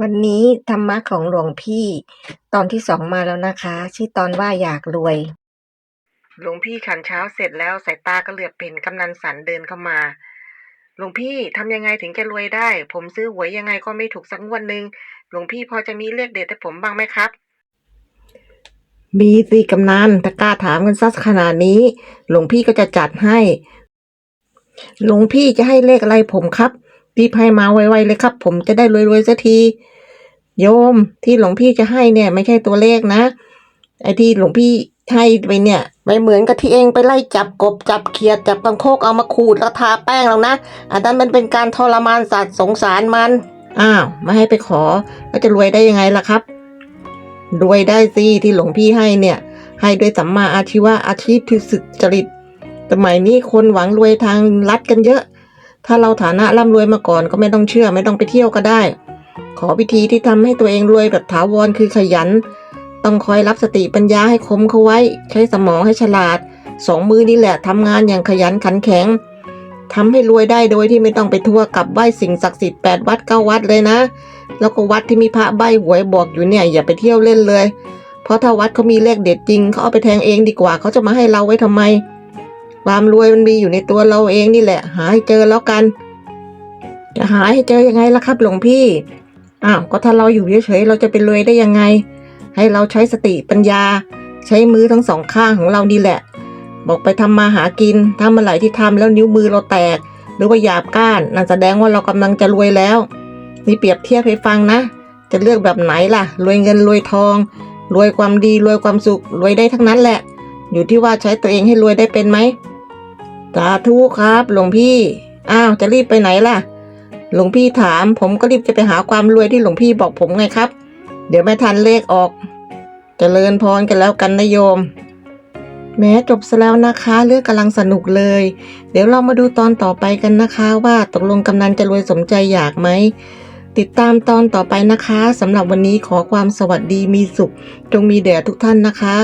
วันนี้ธรรมะของหลวงพี่ตอนที่สองมาแล้วนะคะ ชื่อตอนว่าอยากรวย หลวงพี่ฉันเช้าเสร็จแล้วสายตาก็เหลือบเป็นกำนันสันเดินเข้ามา หลวงพี่ทำยังไงถึงจะรวยได้ ผมซื้อหวยยังไงก็ไม่ถูกสักงวดหนึ่งหลวงพี่พอจะมีเลขเด็ดให้ผมบ้างไหมครับ มีสิกำนันถ้ากล้าถามกันซักขนาดนี้ หลวงพี่ก็จะจัดให้ หลวงพี่จะให้เลขอะไรผมครับ รีบให้มาไวๆเลยครับ ผมจะได้รวยๆสักที โยมที่หลวงพี่จะให้เนี่ย ไม่ใช่ตัวเลขนะ ไอ้ที่หลวงพี่ให้ไปเนี่ยไม่เหมือนกับที่เองไปไล่จับกบจับเขียดจับตังโคกเอามาขูดแล้วทาแป้งแล้วนะอันนั้นมันเป็นการทรมานสัตว์สงสารมัน อ้าวไม่ให้ไปขอแล้วจะรวยได้ยังไงล่ะครับรวยได้สิที่หลวงพี่ให้เนี่ย ให้ด้วยสัมมาอาชีวะอาชีพที่สุจริตสมัยนี้คนหวังรวยทางลัดกันเยอะ ถ้าเราฐานะร่ำรวยมาก่อนก็ไม่ต้องเชื่อไม่ต้องไปเที่ยวก็ได้ ขอวิธีที่ทำให้ตัวเองรวยแบบถาวรคือขยัน ต้องคอยรับสติปัญญาให้คมเข้าไว้ ใช้สมองให้ฉลาด สองมือนี่แหละทำงานอย่างขยันขันแข็งทำให้รวยได้โดยที่ไม่ต้องไปทั่วกลับไหว้สิ่งศักดิ์สิทธิ์แปดวัดเก้าวัดเลยนะ แล้วก็วัดที่มีพระใบหวยบอกอยู่เนี่ยอย่าไปเที่ยวเล่นเลย เพราะถ้าวัดเขามีเลขเด็ดจริงเขาเอาไปแทงเองดีกว่าเขาจะมาให้เราไว้ทำไม ความรวยมันมีอยู่ในตัวเราเองนี่แหละ หาให้เจอแล้วกัน จะหาให้เจอยังไงล่ะครับ หลวงพี่อ้าวก็ถ้าเราอยู่เฉยๆเราจะเป็นรวยได้ยังไง ให้เราใช้สติปัญญา ใช้มือทั้งสองข้างของเรานี่แหละ บอกไปทำมาหากินถ้ามื่อไหร่ที่ทำแล้วนิ้วมือเราแตก หรือว่าหยาบก้านนั่นแสดงว่าเรากำลังจะรวยแล้วนี่เปรียบเทียบให้ฟังนะ จะเลือกแบบไหนล่ะ รวยเงินรวยทอง รวยความดีรวยความสุขรวยได้ทั้งนั้นแหละ อยู่ที่ว่าใช้ตัวเองให้รวยได้เป็นไหม สาธุครับหลวงพี่ อ้าวจะรีบไปไหนล่ะ หลวงพี่ถาม ผมก็รีบจะไปหาความรวยที่หลวงพี่บอกผมไงครับ เดี๋ยวไม่ทันเลขออกจเจริญพรกันแล้วกันนะโยม แม้จบซะแล้วนะคะเรื่องกำลังสนุกเลย เดี๋ยวเรามาดูตอนต่อไปกันนะคะว่าตกลงกำนันจะรวยสมใจอยากไหมติดตามตอนต่อไปนะคะสำหรับวันนี้ขอความสวัสดีมีสุข จงมีแด่ทุกท่านนะคะ